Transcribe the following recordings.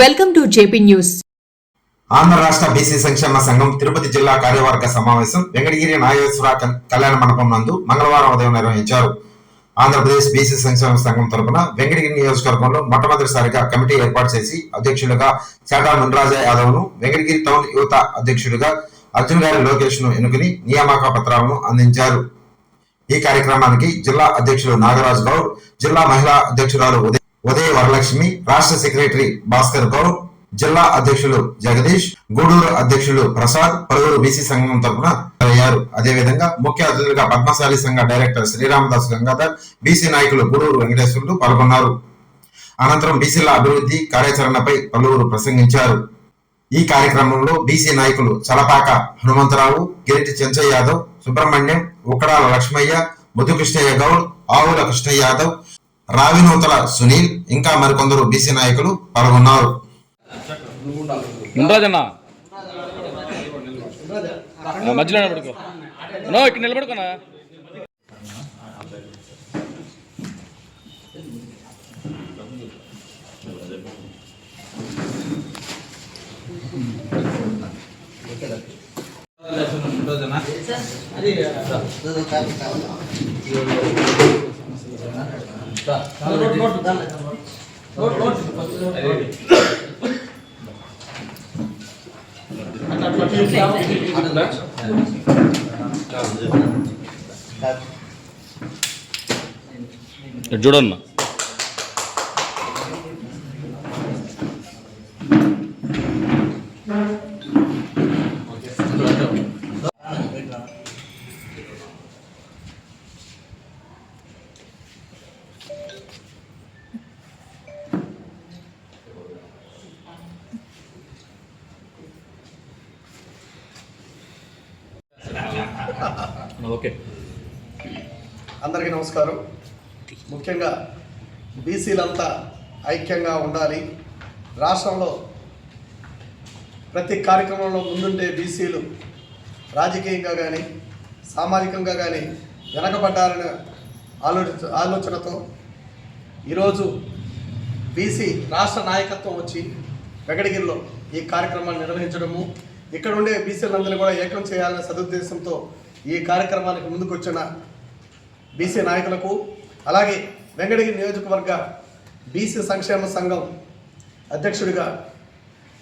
Welcome to JP news. Andhra రాష్ట్ర BC సంక్షేమ సంఘం తిరుపతి జిల్లా కార్యవర్గ సమావేశం వెంకటగిరి నాగేశ్వర కళ్యాణ మండపం నందు మంగళవారం ఉదయం నిర్వహించారు. ఆంధ్రప్రదేశ్ బీసీ సంక్షేమ సంఘం తరపున వెంకటగిరి నియోజకవర్గంలో మొట్టమొదటిసారిగా కమిటీ ఏర్పాటు చేసి అధ్యక్షులుగా చాటా మున్రాజ యాదవ్ను వెంకటగిరి టౌన్ యువత అధ్యక్షుడిగా అర్జున్ గారి లోకేష్ను ఎన్నుకుని నియామక పత్రాలను అందించారు. ఈ కార్యక్రమానికి జిల్లా అధ్యక్షులు నాగరాజ్ గౌడ్ జిల్లా మహిళా అధ్యక్షురాలు ఉదయ్ ఉదయ వరలక్ష్మి రాష్ట్ర సెక్రటరీ భాస్కర్ గౌడ్ జిల్లా అధ్యక్షులు జగదీష్ గూడూరు అధ్యక్షులు ప్రసాద్ పలువురు బీసీ సంఘం తరఫున అయ్యారు అదేవిధంగా ముఖ్య అతిథులుగా పద్మశాలి సంఘ డైరెక్టర్ శ్రీరామదాస్ గంగాధర్ బీసీ నాయకులు గూడూరు వెంకటేశ్వర్లు పాల్గొన్నారు. అనంతరం బీసీల అభివృద్ధి కార్యాచరణపై పలువురు ప్రసంగించారు. ఈ కార్యక్రమంలో బీసీ నాయకులు చలపాక హనుమంతరావు గిరిటి చెంచయ్య యాదవ్ సుబ్రహ్మణ్యం ఉక్కడాల లక్ష్మయ్య ముద్దుకృష్ణయ్య గౌడ్ ఆవుల కృష్ణ యాదవ్ రావినూతల సునీల్ ఇంకా మరికొందరు బీసీ నాయకులు పాల్గొన్నారు. ఉండరాజన్న మధ్యలో నిలబడుకో. నో ఇక్కడ నిలబడుకోనా? ఇటు చూడన్న. ఓకే. అందరికీ నమస్కారం. ముఖ్యంగా బీసీలంతా ఐక్యంగా ఉండాలి. రాష్ట్రంలో ప్రతి కార్యక్రమంలో ముందుండే బీసీలు రాజకీయంగా కానీ సామాజికంగా కానీ వెనకబడ్డారనే ఆలోచన ఆలోచనతో ఈరోజు బీసీ రాష్ట్ర నాయకత్వం వచ్చి వెంకటగిరిలో ఈ కార్యక్రమాన్ని నిర్వహించడము ఇక్కడ ఉండే బీసీలందరినీ కూడా ఏకం చేయాలనే సదుద్దేశంతో ఈ కార్యక్రమానికి ముందుకు వచ్చిన బీసీ నాయకులకు అలాగే వెంకటగిరి నియోజకవర్గ బీసీ సంక్షేమ సంఘం అధ్యక్షుడిగా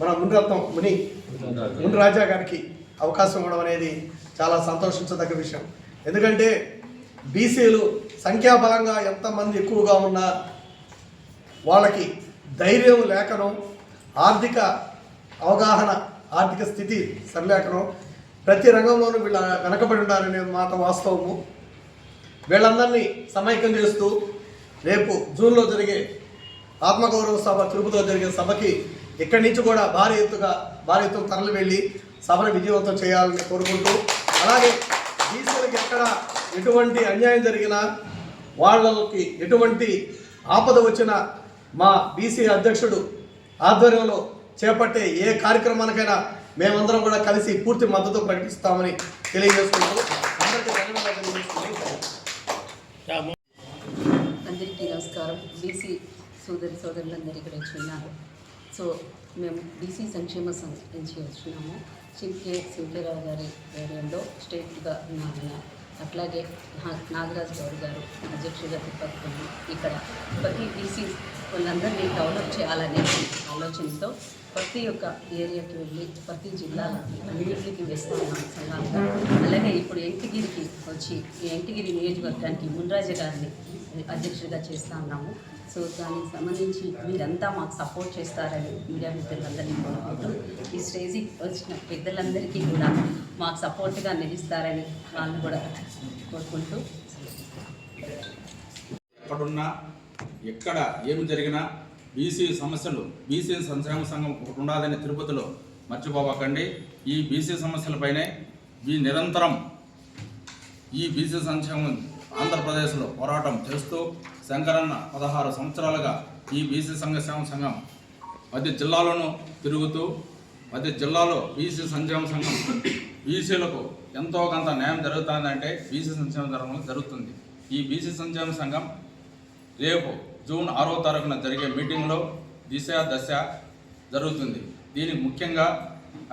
మన మున్రత్నం ముని మున్ రాజా గారికి అవకాశం ఇవ్వడం అనేది చాలా సంతోషించదగ్గ విషయం. ఎందుకంటే బీసీలు సంఖ్యాబలంగా ఎంతమంది ఎక్కువగా ఉన్నా వాళ్ళకి ధైర్యం లేకను ఆర్థిక అవగాహన ఆర్థిక స్థితి సరిలేకను ప్రతి రంగంలోనూ వీళ్ళ వెనకబడి ఉన్నారనే మాట వాస్తవము. వీళ్ళందరినీ సమైక్యం చేస్తూ రేపు జూన్లో జరిగే ఆత్మగౌరవ సభ తిరుపతిలో జరిగే సభకి ఇక్కడి నుంచి కూడా భారీ ఎత్తుగా భారీ ఎత్తుకు తరలి వెళ్ళి సభను విజయవంతం చేయాలని కోరుకుంటూ అలాగే బీసీలకు ఎక్కడ ఎటువంటి అన్యాయం జరిగినా వాళ్ళకి ఎటువంటి ఆపద వచ్చినా మా బీసీ అధ్యక్షుడు ఆధ్వర్యంలో చేపట్టే ఏ కార్యక్రమానికైనా మేమందరం కూడా కలిసి పూర్తి మద్దతు ప్రకటిస్తామని తెలియజేసుకుంటూ అందరికీ ధన్యవాదాలు అందరికీ నమస్కారం. బీసీ సోదరి సోదరులందరూ ఇక్కడ వచ్చి ఉన్నారు సో మేము బీసీ సంక్షేమ సంఘం నుంచి వచ్చినాము. చింకే సింకేరావు గారి ఏరియాలో స్టేట్గా ఉన్నాము అట్లాగే నాగరాజ్ నాగరాజు గౌడ్ గారు అధ్యక్షుడిగా తిప్పట్టుకుని ఇక్కడ ప్రతి బీసీ వాళ్ళందరినీ డెవలప్ చేయాలనే ఆలోచనతో ప్రతి ఒక్క ఏరియాకి వెళ్ళి ప్రతి జిల్లాలో అన్నింటికి వేస్తున్నాం సంఘాలుగా అలాగే ఇప్పుడు ఎంటిగిరికి వచ్చి ఈ ఎంటిగిరి నియోజకవర్గానికి మున్రాజ గారిని అధ్యక్షుడిగా చేస్తూ ఉన్నాము. సో దానికి సంబంధించి మీరంతా మాకు సపోర్ట్ చేస్తారని మీడియా మిత్రులందరినీ కోరుకుంటూ ఈ స్టేజ్కి వచ్చిన పెద్దలందరికీ కూడా మాకు సపోర్ట్గా నిలుస్తారని వాళ్ళని కూడా కోరుకుంటూ. ఎక్కడున్నా ఎక్కడ ఏమి జరిగినా బీసీ సమస్యలు బీసీ సంక్షేమ సంఘం ఒకటి ఉండాలని తిరుపతిలో మర్చిపోవకండి ఈ బీసీ సమస్యలపైనే ఈ నిరంతరం ఈ బీసీ సంక్షేమం ఆంధ్రప్రదేశ్లో పోరాటం చేస్తూ శంకరన్న పదహారు సంవత్సరాలుగా ఈ బీసీ సంక్షేమ సంఘం ప్రతి జిల్లాలోనూ తిరుగుతూ ప్రతి జిల్లాలో బీసీ సంక్షేమ సంఘం బీసీలకు ఎంతో కొంత న్యాయం జరుగుతుందంటే బీసీ సంక్షేమ సంఘం జరుగుతుంది. ఈ బీసీ సంక్షేమ సంఘం రేపు జూన్ ఆరో తారీఖున జరిగే మీటింగ్లో దిశ దశ జరుగుతుంది. దీనికి ముఖ్యంగా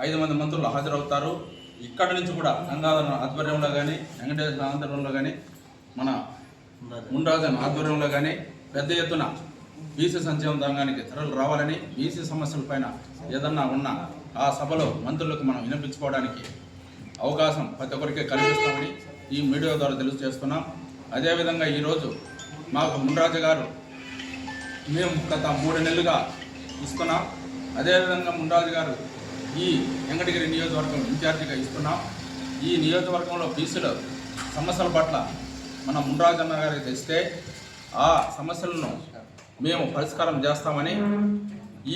ఐదు మంది మంత్రులు హాజరవుతారు. ఇక్కడ నుంచి కూడా గంగాధర ఆధ్వర్యంలో కానీ వెంకటేశ్వర ఆధ్వర్యంలో కానీ మన ముండ్రాజన్ ఆధ్వర్యంలో కానీ పెద్ద ఎత్తున బీసీ సంక్షేమ రంగానికి ధరలు రావాలని బీసీ సమస్యలపైన ఏదన్నా ఉన్నా ఆ సభలో మంత్రులకు మనం వినిపించుకోవడానికి అవకాశం ప్రతి ఒక్కరికి కల్పిస్తామని ఈ మీడియా ద్వారా తెలియజేస్తున్నాం. అదేవిధంగా ఈరోజు మాకు ముండ్రాజు గారు మేము గత మూడు నెలలుగా ఇస్తున్నాం. అదేవిధంగా ముండ్రాజు గారు ఈ వెంకటగిరి నియోజకవర్గం ఇన్ఛార్జిగా ఇస్తున్నాం. ఈ నియోజకవర్గంలో బీసీల సమస్యల పట్ల మన ముండ్రాజన్న గారికి తెస్తే ఆ సమస్యలను మేము పరిష్కారం చేస్తామని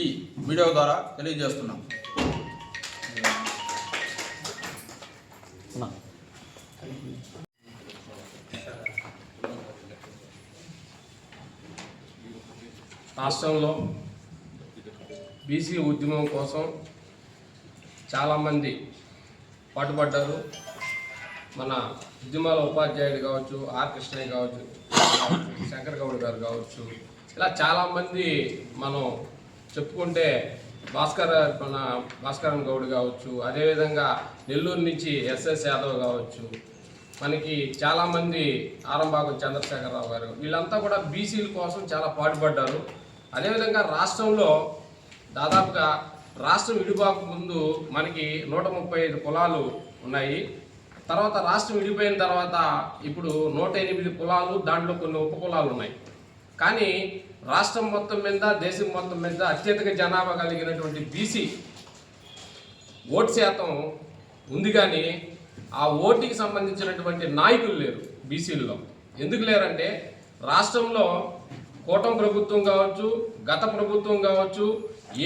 ఈ వీడియో ద్వారా తెలియజేస్తున్నాం. రాష్ట్రంలో బీసీ ఉద్యమం కోసం చాలామంది పాటుపడ్డారు. మన ఉద్యమాల ఉపాధ్యాయుడు కావచ్చు ఆర్ కృష్ణయ్య కావచ్చు శంకర్ గౌడ్ గారు కావచ్చు ఇలా చాలామంది మనం చెప్పుకుంటే భాస్కర్ మన భాస్కరన్ గౌడ్ కావచ్చు అదేవిధంగా నెల్లూరు నుంచి ఎస్ఎస్ యాదవ్ కావచ్చు మనకి చాలామంది ఆరంభాగం చంద్రశేఖరరావు గారు వీళ్ళంతా కూడా బీసీల కోసం చాలా పాటుపడ్డారు. అదేవిధంగా రాష్ట్రంలో దాదాపుగా రాష్ట్రం విడిపోక ముందు మనకి నూట ముప్పై ఐదు కులాలు ఉన్నాయి. తర్వాత రాష్ట్రం విడిపోయిన తర్వాత ఇప్పుడు నూట ఎనిమిది కులాలు దాంట్లో కొన్ని ఉప కులాలు ఉన్నాయి. కానీ రాష్ట్రం మొత్తం మీద దేశం మొత్తం మీద అత్యధిక జనాభా కలిగినటువంటి బీసీ ఓటు శాతం ఉంది కానీ ఆ ఓటుకి సంబంధించినటువంటి నాయకులు లేరు బీసీల్లో ఎందుకు లేరంటే రాష్ట్రంలో కూటమి ప్రభుత్వం కావచ్చు గత ప్రభుత్వం కావచ్చు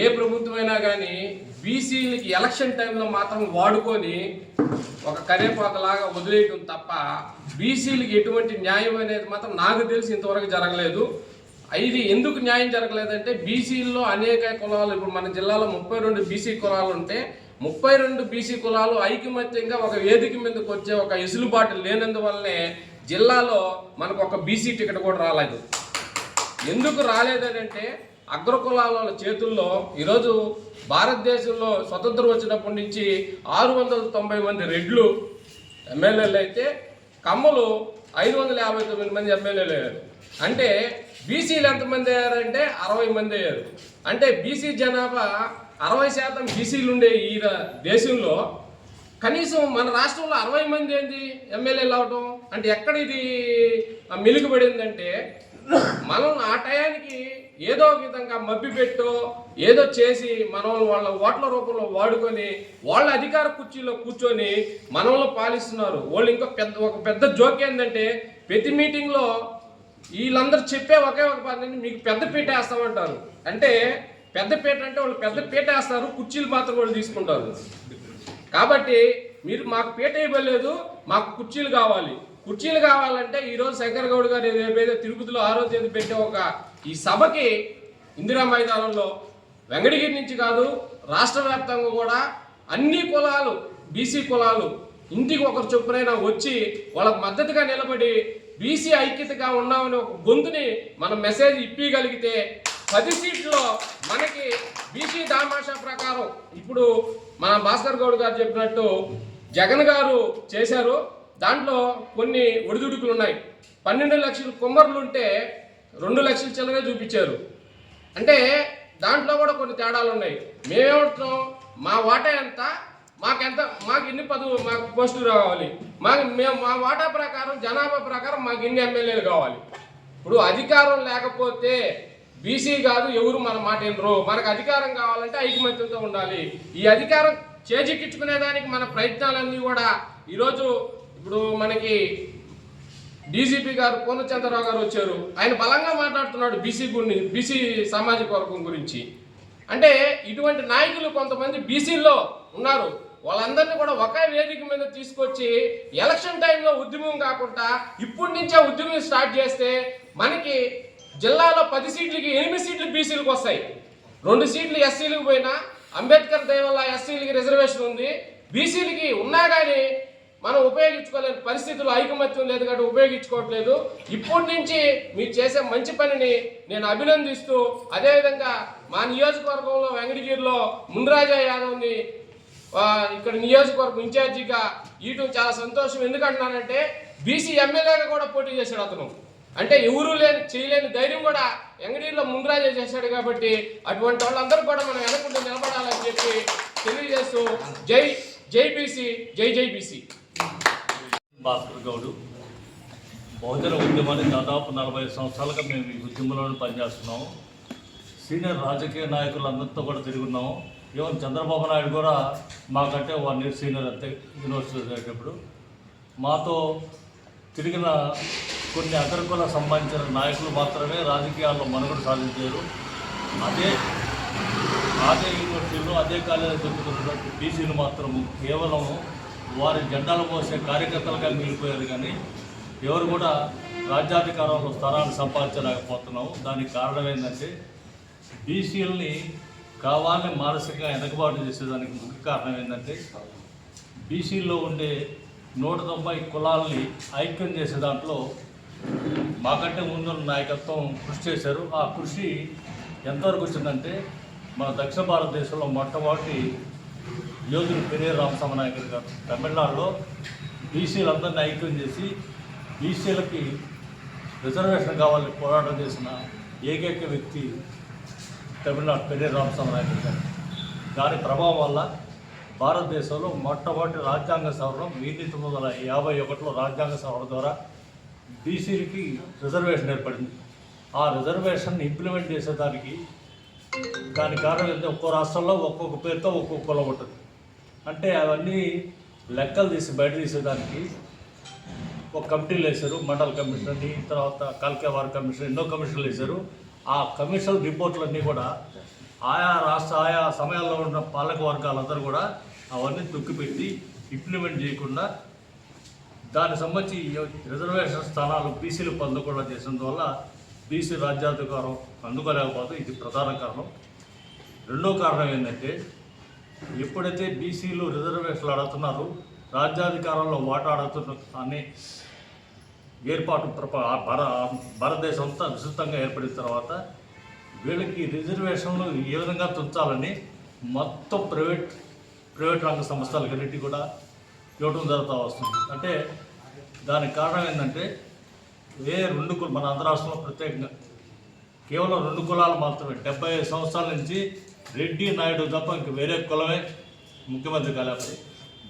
ఏ ప్రభుత్వం అయినా కానీ బీసీలకి ఎలక్షన్ టైంలో మాత్రం వాడుకొని ఒక కరేపాకలాగా వదిలేయటం తప్ప బీసీలకి ఎటువంటి న్యాయం అనేది మాత్రం నాకు తెలిసి ఇంతవరకు జరగలేదు. ఇది ఎందుకు న్యాయం జరగలేదంటే బీసీల్లో అనేక కులాలు ఇప్పుడు మన జిల్లాలో ముప్పై రెండు బీసీ కులాలు ఉంటే ముప్పై రెండు బీసీ కులాలు ఐకమత్యంగా ఒక వేదిక మీదకి వచ్చే ఒక ఎసులుబాటు లేనందువల్లనే జిల్లాలో మనకు ఒక బీసీ టికెట్ కూడా రాలేదు. ఎందుకు రాలేదని అంటే అగ్రకులాల చేతుల్లో ఈరోజు భారతదేశంలో స్వతంత్రం వచ్చినప్పటి నుంచి ఆరు వందల తొంభై మంది రెడ్లు ఎమ్మెల్యేలు అయితే కమ్మలు ఐదు వందల యాభై తొమ్మిది మంది ఎమ్మెల్యేలు అయ్యారు. అంటే బీసీలు ఎంతమంది అయ్యారంటే అరవై మంది అయ్యారు. అంటే బీసీ జనాభా అరవై శాతం బీసీలు ఉండే ఈ దేశంలో కనీసం మన రాష్ట్రంలో అరవై మంది ఏంది ఎమ్మెల్యేలు అవటం? అంటే ఎక్కడ ఇది మెలుగుపడిందంటే మనం ఆ టయానికి ఏదో ఒక విధంగా మబ్బి పెట్టో ఏదో చేసి మనల్ని వాళ్ళ ఓట్ల రూపంలో వాడుకొని వాళ్ళ అధికార కుర్చీలో కూర్చొని మనల్ని పాలిస్తున్నారు. వాళ్ళు ఇంకా పెద్ద ఒక పెద్ద జోక్ ఏంటంటే ప్రతి మీటింగ్లో వీళ్ళందరూ చెప్పే ఒకే ఒక పని మీకు పెద్ద పీట వేస్తామంటారు. అంటే పెద్ద పీట అంటే వాళ్ళు పెద్ద పీట వేస్తారు కుర్చీలు మాత్రం వాళ్ళు తీసుకుంటారు. కాబట్టి మీరు మాకు పీట ఇవ్వలేదు మాకు కుర్చీలు కావాలి. కుర్చీలు కావాలంటే ఈరోజు శంకర్ గౌడ్ గారు ఏదైతే తిరుపతిలో ఆరో తేదీ పెట్టే ఒక ఈ సభకి ఇందిరా మైదానంలో వెంకటగిరి నుంచి కాదు రాష్ట్ర వ్యాప్తంగా కూడా అన్ని కులాలు బీసీ కులాలు ఇంటికి ఒకరు చొప్పునైనా వచ్చి వాళ్ళకు మద్దతుగా నిలబడి బీసీ ఐక్యతగా ఉన్నామని ఒక గొంతుని మనం మెసేజ్ ఇప్పగలిగితే పది సీట్లో మనకి బీసీ దామాషా ప్రకారం ఇప్పుడు మన భాస్కర్ గౌడ్ గారు చెప్పినట్టు జగన్ గారు చేశారు. దాంట్లో కొన్ని ఒడిదుడుకులు ఉన్నాయి. పన్నెండు లక్షల కుమ్మర్లు ఉంటే రెండు లక్షల చిల్లరే చూపించారు. అంటే దాంట్లో కూడా కొన్ని తేడాలు ఉన్నాయి. మేమేమంటున్నాం? మా వాటా ఎంత? మాకెంత? మాకు ఇన్ని పదవు మాకు పోస్టులు కావాలి మాకు మేము మా వాటా ప్రకారం జనాభా ప్రకారం మాకు ఇన్ని ఎమ్మెల్యేలు కావాలి? ఇప్పుడు అధికారం లేకపోతే బీసీ కాదు ఎవరు మన మాట వినరు. మనకు అధికారం కావాలంటే ఐకమత్యంతో ఉండాలి. ఈ అధికారం చేజిక్కించుకునేదానికి మన ప్రయత్నాలన్నీ కూడా ఈరోజు ఇప్పుడు మనకి డీజీపీ గారు పూర్ణచంద్రరావు గారు వచ్చారు. ఆయన బలంగా మాట్లాడుతున్నాడు బీసీ గురిని బీసీ సామాజిక వర్గం గురించి. అంటే ఇటువంటి నాయకులు కొంతమంది బీసీల్లో ఉన్నారు. వాళ్ళందరినీ కూడా ఒకే వేదిక మీద తీసుకొచ్చి ఎలక్షన్ టైంలో ఉద్యమం కాకుండా ఇప్పటి నుంచే ఉద్యమం స్టార్ట్ చేస్తే మనకి జిల్లాలో పది సీట్లకి ఎనిమిది సీట్లు బీసీలకు వస్తాయి. రెండు సీట్లు ఎస్సీలకు పోయినా అంబేద్కర్ దయ వల్ల ఎస్సీలకి రిజర్వేషన్ ఉంది. బీసీలకి ఉన్నా కానీ మనం ఉపయోగించుకోలేని పరిస్థితులు ఐకమత్యం లేదు కాబట్టి ఉపయోగించుకోవట్లేదు. ఇప్పటి నుంచి మీరు చేసే మంచి పనిని నేను అభినందిస్తూ అదేవిధంగా మా నియోజకవర్గంలో వెంకటగిరిలో మున్రాజా యాదవ్ని ఇక్కడ నియోజకవర్గం ఇన్ఛార్జిగా ఇటు చాలా సంతోషం. ఎందుకంటున్నానంటే బీసీ ఎమ్మెల్యేగా కూడా పోటీ చేశాడు అతను. అంటే ఎవరూ లేని చేయలేని ధైర్యం కూడా ఎంగడీలో ముందరాజే చేశాడు కాబట్టి అటువంటి వాళ్ళందరూ కూడా మనం వెనకుండా నిలబడాలని చెప్పి తెలియజేస్తూ జై జై బీసీ జై జై బీసీ. భాస్కర్ గౌడు. బహుజన ఉద్యమాన్ని దాదాపు నలభై సంవత్సరాలుగా మేము ఈ ఉద్యమంలోనే పనిచేస్తున్నాము. సీనియర్ రాజకీయ నాయకులందరితో కూడా తిరుగున్నాము ఈవెన్ చంద్రబాబు నాయుడు కూడా మాకంటే వన్ ఇయర్ సీనియర్ అంతే యూనివర్సిటీ చదివేటప్పుడు మాతో తిరిగిన కొన్ని అగ్రకుల సంబంధించిన నాయకులు మాత్రమే రాజకీయాల్లో మనుగడ సాధించారు. అదే అదే యూనివర్సిటీలో అదే కాలేజీలో చెప్పుకుంటున్న బీసీలు మాత్రం కేవలం వారి జెండాలు పోసే కార్యకర్తలుగా మిగిలిపోయారు కానీ ఎవరు కూడా రాజ్యాధికారంలో స్థలాన్ని సంపాదించలేకపోతున్నాము. దానికి కారణం ఏంటంటే బీసీలని కావాలని మానసికంగా వెనకబాటు చేసేదానికి ముఖ్య కారణం ఏంటంటే బీసీలో ఉండే నూట తొంభై కులాలని ఐక్యం చేసే దాంట్లో మాకంటే ముందున్న నాయకత్వం కృషి చేశారు. ఆ కృషి ఎంతవరకు వచ్చిందంటే మన దక్షిణ భారతదేశంలో మొట్టమొదటి యోధులు పెరియర్ రామస్వామి నాయకులు గారు. తమిళనాడులో బీసీలందరినీ ఐక్యం చేసి బీసీలకి రిజర్వేషన్ కావాలని పోరాటం చేసిన ఏకైక వ్యక్తి తమిళనాడు పెరియర్ రామస్వామి నాయకులు గారు. దాని ప్రభావం వల్ల భారతదేశంలో మొట్టమొదటి రాజ్యాంగ సవరణ వెయ్యి తొమ్మిది వందల యాభై ఒకటిలో రాజ్యాంగ సవరణ ద్వారా బీసీలకి రిజర్వేషన్ ఏర్పడింది. ఆ రిజర్వేషన్ ఇంప్లిమెంట్ చేసేదానికి దాని కారణం ఏంటంటే ఒక్కో రాష్ట్రంలో ఒక్కొక్క పేరుతో ఒక్కొక్క కులం ఉంటుంది. అంటే అవన్నీ లెక్కలు తీసి బయట తీసేదానికి ఒక కమిటీలు వేశారు మండల కమిషన్ అని తర్వాత కల్కేవార్ కమిషన్ ఎన్నో కమిషన్లు వేశారు. ఆ కమిషన్ రిపోర్ట్లన్నీ కూడా ఆయా రాష్ట్ర ఆయా సమయాల్లో ఉన్న పాలక వర్గాలందరూ కూడా అవన్నీ తొక్కిపెట్టి ఇంప్లిమెంట్ చేయకుండా దానికి సంబంధించి రిజర్వేషన్ స్థానాలు బీసీలు పొందకుండా చేసినందువల్ల బీసీ రాజ్యాధికారం అందుకోలేకపోతే ఇది ప్రధాన కారణం. రెండో కారణం ఏంటంటే ఎప్పుడైతే బీసీలు రిజర్వేషన్లు అడుగుతున్నారో రాజ్యాధికారంలో వాటా అడుగుతున్న అనే ఏర్పాటు ప్రప- భర భార భారతదేశం అంతా విస్తృతంగా ఏర్పడిన తర్వాత వీళ్ళకి రిజర్వేషన్లు ఏ విధంగా తుంచాలని మొత్తం ప్రైవేట్ ప్రైవేట్ రంగ సంస్థలకన్నిటి కూడా ఇవ్వడం జరుగుతూ వస్తుంది. అంటే దానికి కారణం ఏంటంటే ఏ రెండు కుల మన ఆంధ్ర రాష్ట్రంలో ప్రత్యేకంగా. కేవలం రెండు కులాలు మాత్రమే. డెబ్బై ఐదు సంవత్సరాల నుంచి రెడ్డి నాయుడు తప్ప ఇంక వేరే కులమే ముఖ్యమంత్రి కాలేపడి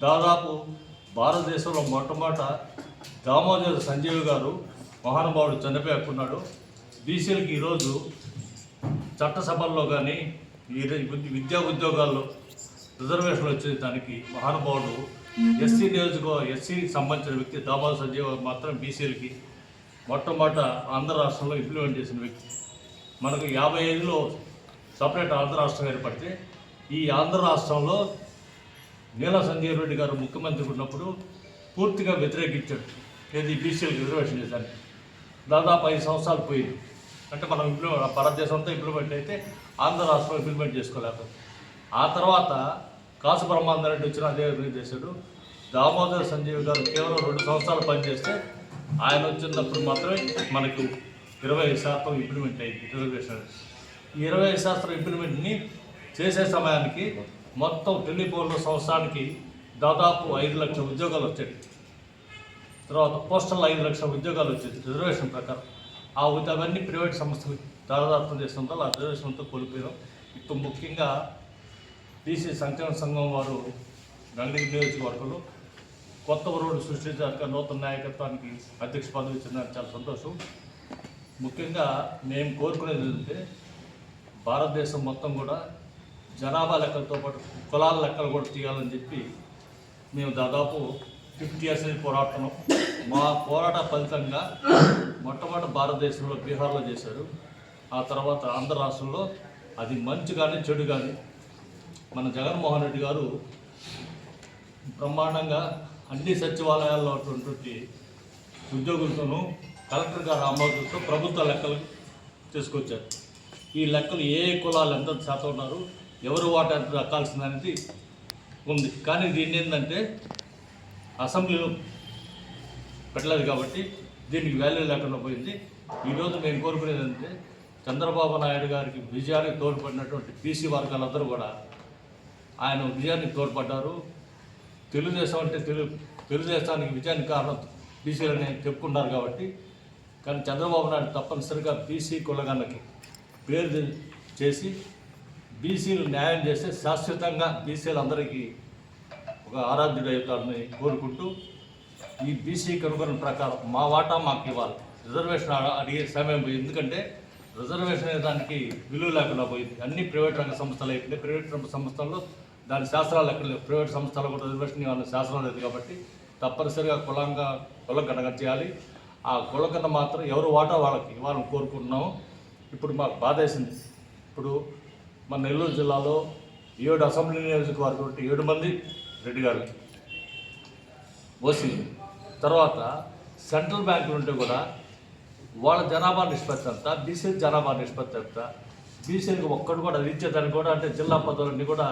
దాదాపు భారతదేశంలో మొట్టమొదట దామోదర సంజీవ్ గారు మహానుభావుడు చనిపోయాకున్నాడు బీసీలకి ఈరోజు చట్టసభల్లో కానీ ఈ విద్యా ఉద్యోగాల్లో రిజర్వేషన్లు వచ్చే దానికి మహానుభావుడు ఎస్సీ నియోజక ఎస్సీకి సంబంధించిన వ్యక్తి దామోదర సంజీవ్ మాత్రం బీసీలకి మొట్టమొదట ఆంధ్ర రాష్ట్రంలో ఇంప్లిమెంట్ చేసిన వ్యక్తి. మనకు యాభై ఐదులో సపరేట్ ఆంధ్ర రాష్ట్రం ఏర్పడితే ఈ ఆంధ్ర రాష్ట్రంలో నీలా సంజీవ్ రెడ్డి గారు ముఖ్యమంత్రి ఉన్నప్పుడు పూర్తిగా వ్యతిరేకించాడు. ఏది బీసీలకు రిజర్వేషన్ చేశాను దాదాపు ఐదు సంవత్సరాలు పోయింది. అంటే మనం ఇంప్లిమెంట్ భారతదేశం అంతా ఇంప్లిమెంట్ అయితే ఆంధ్ర రాష్ట్రం ఇంప్లిమెంట్ చేసుకోలేకపోతే. ఆ తర్వాత కాసు బ్రహ్మాందరెడ్డి వచ్చిన అదే చేశాడు. దామోదర్ సంజీవ్ గారు కేవలం రెండు సంవత్సరాలు పనిచేస్తే ఆయన వచ్చినప్పుడు మాత్రమే మనకు ఇరవై శాతం ఇంప్లిమెంట్ అయింది రిజర్వేషన్ ఈ ఇరవై శాతం ఇంప్లిమెంట్ని చేసే సమయానికి మొత్తం టెలిఫోన్లో సంవత్సరానికి దాదాపు ఐదు లక్షల ఉద్యోగాలు వచ్చాయి. తర్వాత పోస్టల్ ఐదు లక్షల ఉద్యోగాలు వచ్చేది రిజర్వేషన్ ప్రకారం. ఆ ఉద్య- అవన్నీ ప్రైవేట్ సంస్థలు దాదాపు చేసిన వల్ల ఆ రిజర్వేషన్తో కోల్పోయాం ఇప్పుడు ముఖ్యంగా బీసీ సంక్షేమ సంఘం వారు గంగగిరి నియోజకవర్గంలో కొత్త రోడ్డు సృష్టించాక నూతన నాయకత్వానికి అధ్యక్ష పదవి ఇచ్చిన చాలా సంతోషం. ముఖ్యంగా మేము కోరుకునేది ఏంటంటే భారతదేశం మొత్తం కూడా జనాభా లెక్కలతో పాటు కులాల లెక్కలు కూడా తీయాలని చెప్పి మేము దాదాపు ఫిఫ్టీ ఇయర్స్ నుంచి పోరాడుతున్నాం. మా పోరాట ఫలితంగా మొట్టమొదటి భారతదేశంలో బీహార్లో చేశారు. ఆ తర్వాత ఆంధ్ర రాష్ట్రంలో అది మంచి కానీ చెడు కానీ మన జగన్మోహన్ రెడ్డి గారు బ్రహ్మాండంగా అన్ని సచివాలయాల్లో ఉన్నటువంటి ఉద్యోగులతోనూ కలెక్టర్ గారు ఆమోదంతో ప్రభుత్వ లెక్కలు తీసుకొచ్చారు. ఈ లెక్కలు ఏ కులాలు ఎంత శాతం ఉన్నారు ఎవరు వాటి ఎంత దక్కాల్సిందనేది ఉంది. కానీ దీన్ని ఏంటంటే అసెంబ్లీలో పెట్టలేదు కాబట్టి దీనికి వాల్యూ లేకుండా పోయింది. ఈరోజు మేము కోరుకునేది అంటే చంద్రబాబు నాయుడు గారికి విజయానికి తోడ్పడినటువంటి బీసీ వర్గాలందరూ కూడా ఆయన విజయానికి తోడ్పడ్డారు. తెలుగుదేశం అంటే తెలుగు తెలుగుదేశానికి విజయానికి కారణం బీసీలని చెప్పుకున్నారు కాబట్టి కానీ చంద్రబాబు నాయుడు తప్పనిసరిగా బీసీ కులగన్నకి పేరు చేసి బీసీలు న్యాయం చేస్తే శాశ్వతంగా బీసీలందరికీ ఒక ఆరాధ్యుడు అవుతాడని కోరుకుంటూ ఈ బీసీ కనుగొన ప్రకారం మా వాటా మాకు ఇవ్వాలి. రిజర్వేషన్ అడిగే సమయం పోయింది. ఎందుకంటే రిజర్వేషన్ అనే దానికి విలువ లేకుండా పోయింది. అన్ని ప్రైవేట్ రంగ సంస్థలు అయిపోయినాయి. ప్రైవేట్ రంగ సంస్థల్లో దాని శాస్త్రాలు ఎక్కడ లేవు. ప్రైవేట్ సంస్థలు కూడా రిజర్వేషన్ ఇవ్వాలని శాస్త్రం లేదు కాబట్టి తప్పనిసరిగా కులంగా కులం చేయాలి. ఆ కులకన్న మాత్రం ఎవరు వాటా వాళ్ళకి ఇవ్వాలని కోరుకుంటున్నాము. ఇప్పుడు మాకు బాధేసింది. ఇప్పుడు మన నెల్లూరు జిల్లాలో ఏడు అసెంబ్లీ నియోజకవర్గం ఉంటే ఏడు మంది రెడ్డి గారు ఓసీ. తర్వాత సెంట్రల్ బ్యాంకులు ఉంటే కూడా వాళ్ళ జనాభా నిష్పత్తి అంతా బీసీ జనాభా నిష్పత్తి అంతా బీసీలకు ఒక్కడు కూడా ఇచ్చేదానికి కూడా అంటే జిల్లా పదవులన్నీ కూడా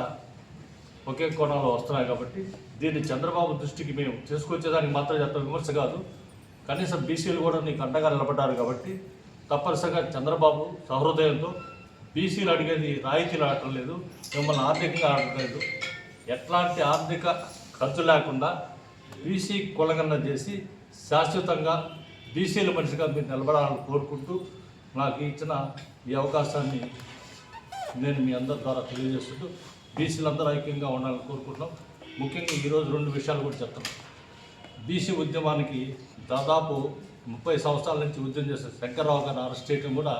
ఒకే కోణంలో వస్తున్నాయి కాబట్టి దీన్ని చంద్రబాబు దృష్టికి మేము తీసుకొచ్చేదానికి మాత్రం చెప్తాం విమర్శ కాదు. కనీసం బీసీలు కూడా నీకు అండగా నిలబడ్డారు కాబట్టి తప్పనిసరిగా చంద్రబాబు సహృదయంతో బీసీలు అడిగేది రాయితీలు ఆడటం లేదు మిమ్మల్ని ఆర్థికంగా ఆడటం లేదు. ఎట్లాంటి ఆర్థిక ఖర్చు లేకుండా బీసీ కులగన్న చేసి శాశ్వతంగా బీసీల మనిషిగా మీరు నిలబడాలని కోరుకుంటూ నాకు ఇచ్చిన ఈ అవకాశాన్ని నేను మీ అందరి ద్వారా తెలియజేస్తుంటూ బీసీలందరూ ఐక్యంగా ఉండాలని కోరుకుంటున్నాం. ముఖ్యంగా ఈరోజు రెండు విషయాలు కూడా చెప్తాను బీసీ ఉద్యమానికి దాదాపు ముప్పై సంవత్సరాల నుంచి ఉద్యమం చేసిన శంకర్రావు గారు అరెస్ట్ చేయడం కూడా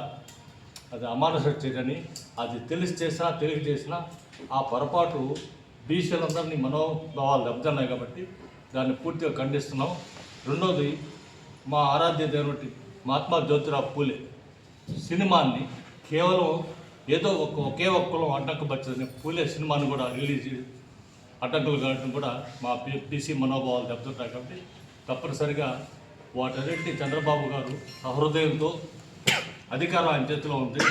అది అమానుష చర్యని అది తెలిసి చేసినా తెలియక చేసినా ఆ పొరపాటు బీసీలందరినీ మనోభావాలు దెబ్బతిన్నాయి కాబట్టి దాన్ని పూర్తిగా ఖండిస్తున్నాం. రెండోది మా ఆరాధ్య దేవుడి మహాత్మా జ్యోతిరావు పూలే సినిమాని కేవలం ఏదో ఒక ఒకే ఒక్కరు అడ్డంకుపరిచింది పూలే సినిమాని కూడా రిలీజ్ చేసి అడ్డంకులు కావడం కూడా మా పిసి మనోభావాలు దెబ్బతింటాయి కాబట్టి తప్పనిసరిగా వాటన్నింటి చంద్రబాబు గారు సహృదయంతో అధికారం ఆయన చేతిలో ఉంది.